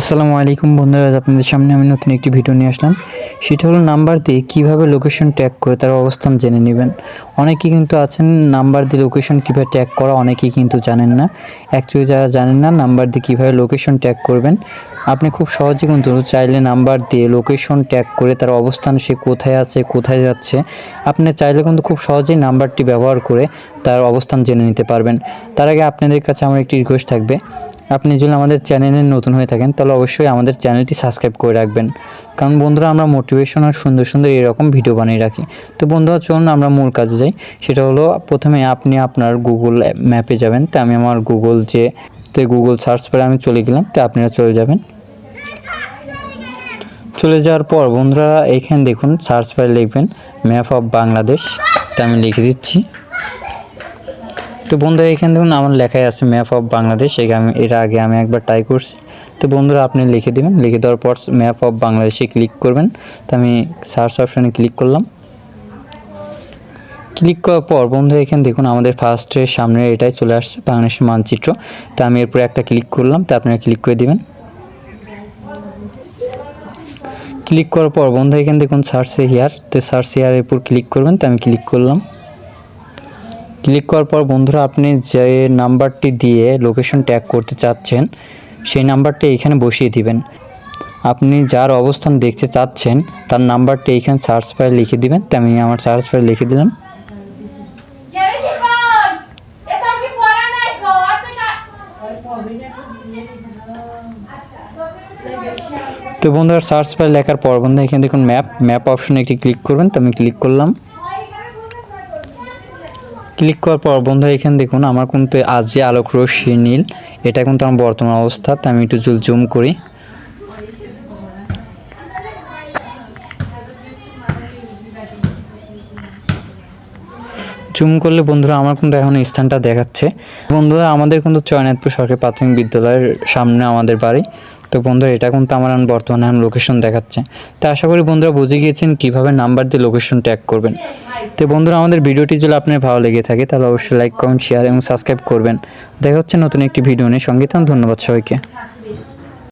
আসসালামু আলাইকুম বন্ধুরা আপনাদের সামনে আমি নতুন একটি ভিডিও নিয়ে আসলাম। সেটা হলো নাম্বার দিয়ে কীভাবে লোকেশন ট্যাগ করে তার অবস্থান জেনে নেবেন। অনেকেই কিন্তু আছেন নাম্বার দিয়ে লোকেশন কীভাবে ট্যাগ করা, অনেকেই কিন্তু জানেন না। অ্যাকচুয়ালি যারা জানেন না নাম্বার দিয়ে কীভাবে লোকেশন ট্যাগ করবেন আপনি খুব সহজে কিন্তু চাইলে নাম্বার দিয়ে লোকেশন ট্যাগ করে তার অবস্থান সে কোথায় আছে, কোথায় যাচ্ছে, আপনি চাইলে কিন্তু খুব সহজেই নাম্বারটি ব্যবহার করে তার অবস্থান জেনে নিতে পারবেন। তার আগে আপনাদের কাছে আমার একটি রিকোয়েস্ট থাকবে। আপনি যদি আমাদের চ্যানেলে নতুন হয়ে থাকেন, তাহলে অবশ্যই আমাদের চ্যানেলটি সাবস্ক্রাইব করে রাখবেন। কারণ বন্ধুরা, আমরা মোটিভেশন আর সুন্দর সুন্দর এরকম ভিডিও বানিয়ে রাখি। তো বন্ধুরা, চলুন আমরা মূল কাজে যাই। সেটা হলো, প্রথমে আপনি আপনার গুগল ম্যাপে যাবেন। তো আমি আমার গুগল যে, তো গুগল সার্চ করে আমি চলে গেলাম। তো আপনারা চলে যাবেন। চলে যাওয়ার পর বন্ধুরা এখানে দেখুন সার্চ বারে লিখবেন ম্যাপ অফ বাংলাদেশ তা আমি লিখে দিচ্ছি। তো বন্ধুরা এখানে দেখুন আমার লেখাই আছে ম্যাপ অফ বাংলাদেশ আমি এর আগে আমি একবার ট্রাই করছি। তো বন্ধুরা আপনি লিখে দেবেন, লিখে দেওয়ার পর ম্যাপ অফ বাংলাদেশে ক্লিক করবেন। তো আমি সার্চ অপশানে ক্লিক করলাম। ক্লিক করার পর বন্ধু এখানে দেখুন আমাদের ফার্স্টের সামনে এটাই চলে আসছে, বাংলাদেশের মানচিত্র। তো আমি এরপরে একটা ক্লিক করলাম, তো আপনারা ক্লিক করে দিবেন। ক্লিক করার পর বন্ধু এখানে দেখুন সার্চ হেয়ার তো সার্চ হেয়ারের উপর ক্লিক করবেন, তো আমি ক্লিক করলাম। ক্লিক করার পর বন্ধুরা, আপনি যে নাম্বারটি দিয়ে লোকেশন ট্যাগ করতে চাচ্ছেন, সেই নাম্বারটি এখানে বসিয়ে দিবেন। আপনি যার অবস্থান দেখতে চাচ্ছেন, তার নাম্বারটি এইখানে সার্চ ফাইল লিখে দিবেন, তো আমি আমার সার্চ ফাইল লিখে দিলাম। তো বন্ধুরা সার্চ পাই লেখার পর বন্ধু এখানে দেখুন ম্যাপ ম্যাপ অপশনে একটি ক্লিক করবেন, তো আমি ক্লিক করলাম। ক্লিক করার পর বন্ধু এখানে দেখুন, আমার কিন্তু আজ যে আলোক রশ্মি নীল, এটা কিন্তু আমার বর্তমান অবস্থা, তো আমি একটু জুম করি। জুম করলে বন্ধুরা আমার কিন্তু এখন স্থানটা দেখাচ্ছে। বন্ধুরা, আমাদের কিন্তু চয়নাথপুর সরকারি প্রাথমিক বিদ্যালয়ের সামনে আমাদের বাড়ি। তো বন্ধুরা, এটা কিন্তু আমার বর্তমানে এখন লোকেশন দেখাচ্ছে। তো আশা করি বন্ধুরা বুঝে গিয়েছেন কীভাবে নাম্বার দিয়ে লোকেশন ট্যাগ করবেন। তো বন্ধুরা, আমাদের ভিডিওটি যদি আপনার ভালো লেগে থাকে, তাহলে অবশ্যই লাইক কমেন্ট শেয়ার এবং সাবস্ক্রাইব করবেন। দেখা হচ্ছে নতুন একটি ভিডিও নিয়ে সংগীত ধন্যবাদ সবাইকে।